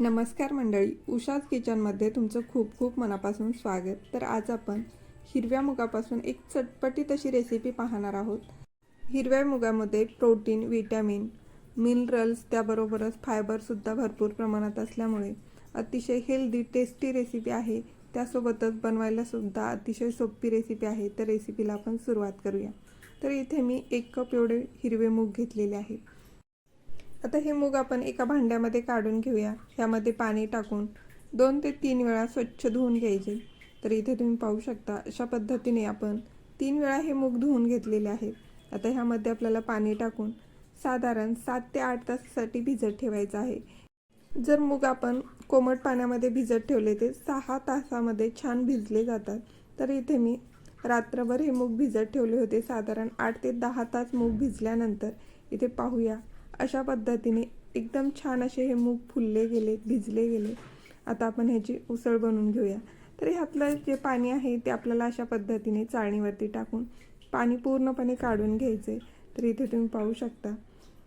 नमस्कार मंडळी उषाज किचनमध्ये तुमचं खूप खूप मनापासून स्वागत. तर आज आपण हिरव्या मुगापासून एक चटपटीत अशी रेसिपी पाहणार आहोत. हिरव्या मुगामध्ये प्रोटीन विटॅमिन मिनरल्स त्याबरोबरच फायबरसुद्धा भरपूर प्रमाणात असल्यामुळे अतिशय हेल्दी टेस्टी रेसिपी आहे. त्यासोबतच बनवायला सुद्धा अतिशय सोपी रेसिपी आहे. तर रेसिपीला आपण सुरुवात करूया. तर इथे मी एक कप एवढे हिरवे मूग घेतलेले आहे आता हे मूग आपण एका भांड्यामध्ये काढून घेऊया. ह्यामध्ये पाणी टाकून दोन ते तीन वेळा स्वच्छ धुवून घ्यायचे. तर इथे तुम्ही पाहू शकता अशा पद्धतीने आपण तीन वेळा हे मूग धुवून घेतलेले आहे. आता ह्यामध्ये आपल्याला पाणी टाकून साधारण सात ते आठ तासासाठी भिजत ठेवायचं आहे. जर मूग आपण कोमट पाण्यामध्ये भिजत ठेवले ते सहा तासामध्ये छान भिजले जातात. तर इथे मी रात्रभर हे मूग भिजत ठेवले होते. साधारण आठ ते दहा तास मूग भिजल्यानंतर इथे पाहूया. अशा पद्धतीने एकदम छान असे हे मूग फुलले गेले भिजले गेले. आता आपण ह्याची उसळ बनवून घेऊया. तर ह्यातलं जे पाणी आहे ते आपल्याला अशा पद्धतीने चाळणीवरती टाकून पाणी पूर्णपणे काढून घ्यायचे. तर इथे तुम्ही पाहू शकता.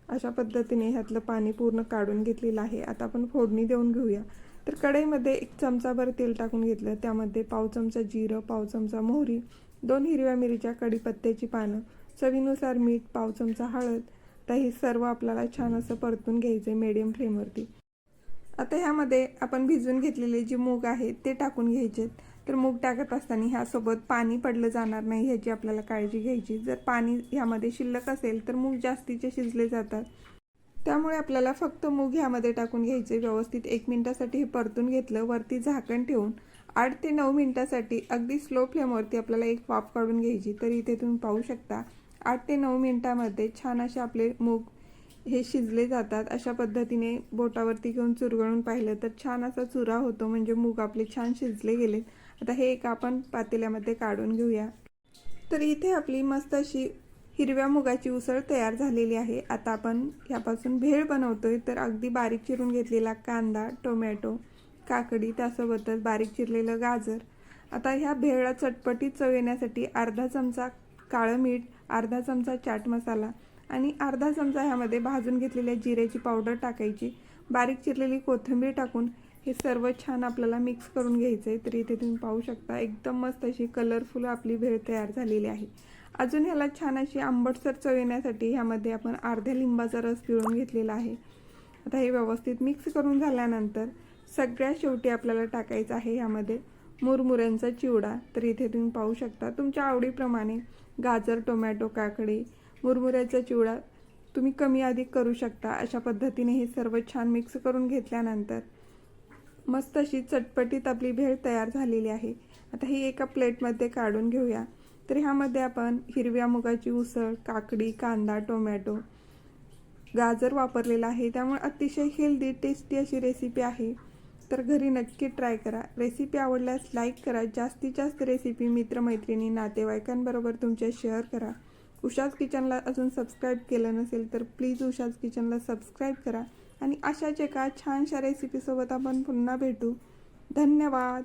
अशा पद्धतीने ह्यातलं पाणी पूर्ण काढून घेतलेलं आहे. आता आपण फोडणी देऊन घेऊया. तर कढईमध्ये एक चमचाभर तेल टाकून घेतलं. त्यामध्ये पाव चमचा जिरं पाव चमचा मोहरी दोन हिरव्या मिरच्या कढीपत्त्याची पानं चवीनुसार मीठ पाव चमचा हळद तर हे सर्व आपल्याला छान असं परतून घ्यायचं आहे मीडियम फ्लेमवरती आता ह्यामध्ये आपण भिजून घेतलेले जे मूग आहेत ते टाकून घ्यायचे तर मूग टाकत असताना ह्यासोबत पाणी पडलं जाणार नाही ह्याची आपल्याला काळजी घ्यायची. जर पाणी ह्यामध्ये शिल्लक असेल तर मूग जास्तीचे शिजले जातात. त्यामुळे आपल्याला फक्त मूग ह्यामध्ये टाकून घ्यायचे व्यवस्थित. एक मिनिटासाठी हे परतून घेतलं वरती झाकण ठेवून आठ ते नऊ मिनिटासाठी अगदी स्लो फ्लेमवरती आपल्याला एक वाफ काढून घ्यायची. तर इथे तुम्ही पाहू शकता आठ ते नऊ मिनटामध्ये छान असे आपले मूग हे शिजले जातात. अशा पद्धतीने बोटावरती घेऊन चुरगळून पाहिलं तर छान असा चुरा होतो. म्हणजे मूग आपले छान शिजले गेले. आता हे एक आपण पातेल्यामध्ये काढून घेऊया. तर इथे आपली मस्त अशी हिरव्या मुगाची उसळ तयार झालेली आहे. आता आपण ह्यापासून भेळ बनवतोय. तर अगदी बारीक चिरून घेतलेला कांदा टोमॅटो काकडी त्यासोबतच बारीक चिरलेलं गाजर. आता ह्या भेळला चटपटीत चव येण्यासाठी अर्धा चमचा काळं मीठ अर्धा चमचा चाट मसाला आणि अर्धा चमचा ह्यामध्ये भाजून घेतलेल्या जिऱ्याची पावडर टाकायची. बारीक चिरलेली कोथिंबीर टाकून हे सर्व छान आपल्याला मिक्स करून घ्यायचं आहे तर इथे तुम्ही पाहू शकता एकदम मस्त अशी कलरफुल आपली भेळ तयार झालेली आहे. अजून ह्याला छान अशी आंबटसर चव येण्यासाठी ह्यामध्ये आपण अर्ध्या लिंबाचा रस पिळून घेतलेला आहे. आता हे व्यवस्थित मिक्स करून झाल्यानंतर सगळ्या शेवटी आपल्याला टाकायचं आहे ह्यामध्ये. मुरमुऱ्यांचा चिवडा तर इथे तुम्ही पाहू शकता. तुमच्या आवडीप्रमाणे गाजर टोमॅटो काकडी मुरमुऱ्याचा चिवडा तुम्ही कमी अधिक करू शकता. अशा पद्धतीने हे सर्व छान मिक्स करून घेतल्यानंतर मस्त अशी चटपटीत आपली भेळ तयार झालेली आहे. आता ही एका प्लेटमध्ये काढून घेऊया. तर ह्यामध्ये आपण हिरव्या मुगाची उसळ काकडी कांदा टोमॅटो गाजर वापरलेला आहे. त्यामुळे अतिशय हेल्दी टेस्टी अशी रेसिपी आहे. तर घरी नक्की ट्राय करा. रेसिपी आवडल्यास लाईक करा. जास्तीत जास्त रेसिपी मित्रमैत्रिणी नातेवाईकांबरोबर तुमच्या शेअर करा. उषाज किचनला अजून सबस्क्राईब केलं नसेल तर प्लीज उषाज किचनला सबस्क्राईब करा. आणि अशाच एका छानशा रेसिपीसोबत आपण पुन्हा भेटू. धन्यवाद!